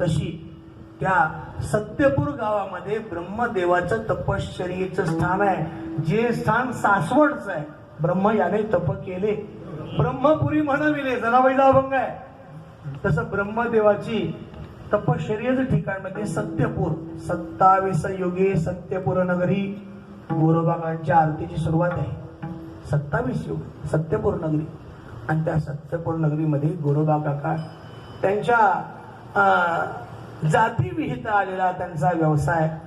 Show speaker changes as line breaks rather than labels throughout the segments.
तशी त्या सत्यपूर गावामध्ये ब्रह्मदेवाचं तपश्चर्येचं स्थान आहे. जे स्थान सासवडचं आहे. ब्रह्म याने तप केले. ब्रह्मपुरी म्हणविले जनाबाईचा अभंग आहे. तसं ब्रह्मदेवाची तपश्चर्याचं ठिकाण म्हणजे सत्यपूर. सत्तावीस युगे सत्यपूर नगरी गोरोबागांच्या आरतीची सुरुवात आहे. सत्तावीस युग सत्यपूर नगरी. आणि त्या सत्यपूर नगरीमध्ये गोरोबा काका त्यांच्या जाती जातीविहित आलेला त्यांचा व्यवसाय.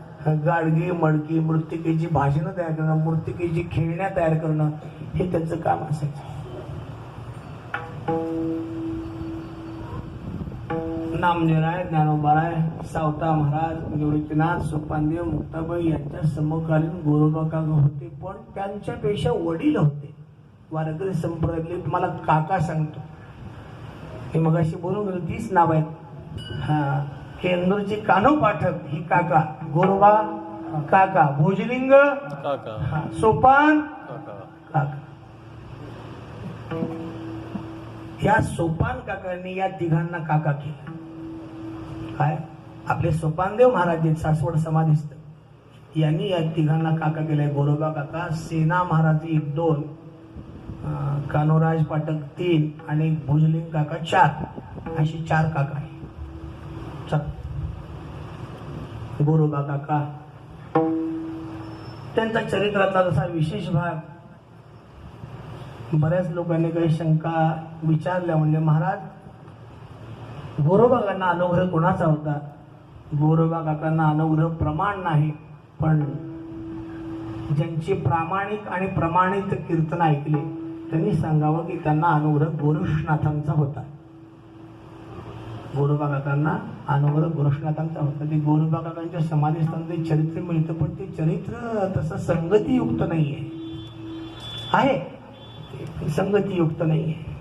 गाडगी मडकी मृत्तिकेची भाषणं तयार करणं मृत्तिकेची खेळण्या तयार करणं हे त्यांचं काम असायचं. नामदेवराय ज्ञानोबाराय सावता महाराज निवृत्तीनाथ सोपानदेव मुक्ताबाई यांच्या समकालीन गोरोबा होते पण त्यांच्यापेक्षा वडील होते. वारकरी संप्रदायातले मला काका सांगतो. हे मग अशी बोलून तीच नाव आहेत. हा इंदूरची कान्हो पाठक ही काका गोरोबा काका भोजलिंग
काका.
सोपान
काका.
या सोपान काकांनी या तिघांना काका केलं. काय? आपले सोपानदेव महाराज सासवड समाधीस्थ. यांनी या तिघांना काका केलंय. गोरोबा काका सेना महाराज एक दोन कानोराज पाठक तीन आणि भुजलिंग काका चार. अशी चार काका आहे चल गोरोबा काका त्यांचा चरित्राचा जसा विशेष भाग. बऱ्याच लोकांनी काही शंका विचारल्या म्हणजे महाराज गोरोबा अनुग्रह कोणाचा होता? गोरोबा काकांना अनुग्रह प्रमाण नाही पण ज्यांची प्रामाणिक आणि प्रमाणित कीर्तन ऐकले त्यांनी सांगावं की त्यांना अनुग्रह गोरुषनाथांचा होता. गोरोबा काकांना अनुग्रह गोरक्षनाथांचा होता ते गोरोबा काकांच्या समाधीस्थान ते चरित्र मिळतं पण ते चरित्र तसं संगतीयुक्त नाही आहे. आहे संगतीयुक्त नाही आहे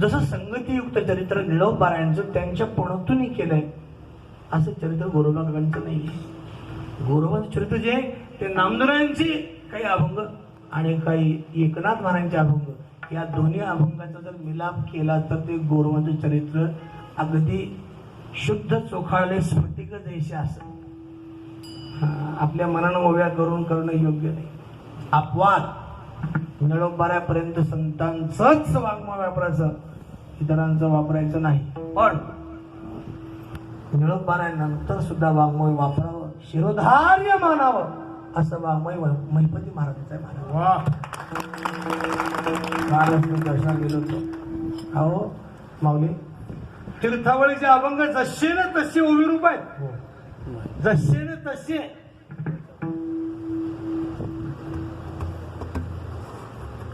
जसं संगतीयुक्त चरित्र निळोबारायांचं त्यांच्या पणतून केलंय असं चरित्र गोरोबा काकांचं नाही आहे गोरोबाचं चरित्र जे आहे ते नामदुरांचे काही अभंग आणि काही एकनाथ महाराजांचे अभंग. या दोन्ही अभंगाचा जर मिलाप केला तर ते गोरवांचं चरित्र अगदी शुद्ध चोखाळले स्फटिक जैसे असं. आपल्या मनानं ओव्या करून करणं योग्य नाही. अपवाद. नळोबाऱ्यापर्यंत संतांचंच वाङ्मय वापरायचं इतरांचं वापरायचं नाही. पण निळोबाऱ्यानंतर सुद्धा वाङ्मय वापरावं शिरोधार्य मानावं असं वाङ्मय महिपती महाराजांचं आहे महाराज. कालच मी दर्शनात गेलो होतो अहो माऊली. तीर्थावळीचे अभंग जसे ना तसे उभी रूप आहेत. जसे ना तसे.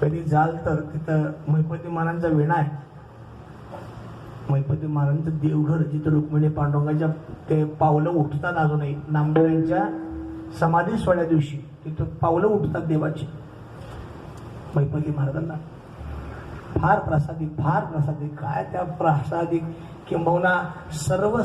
कधी जाल तर तिथं महिपती महाराजांचा वेणा आहे. महिपती महाराजांचं देवघर जिथं रुक्मिणी पांडुरंगाच्या ते पावलं उठतात अजूनही नामदेवांच्या समाधी सोहळ्या दिवशी तिथं पावलं उठतात देवाची. पैपली महाराजांना फार प्रसादिक फार प्रसादिक काय त्या प्रसादिक किंबहुना सर्व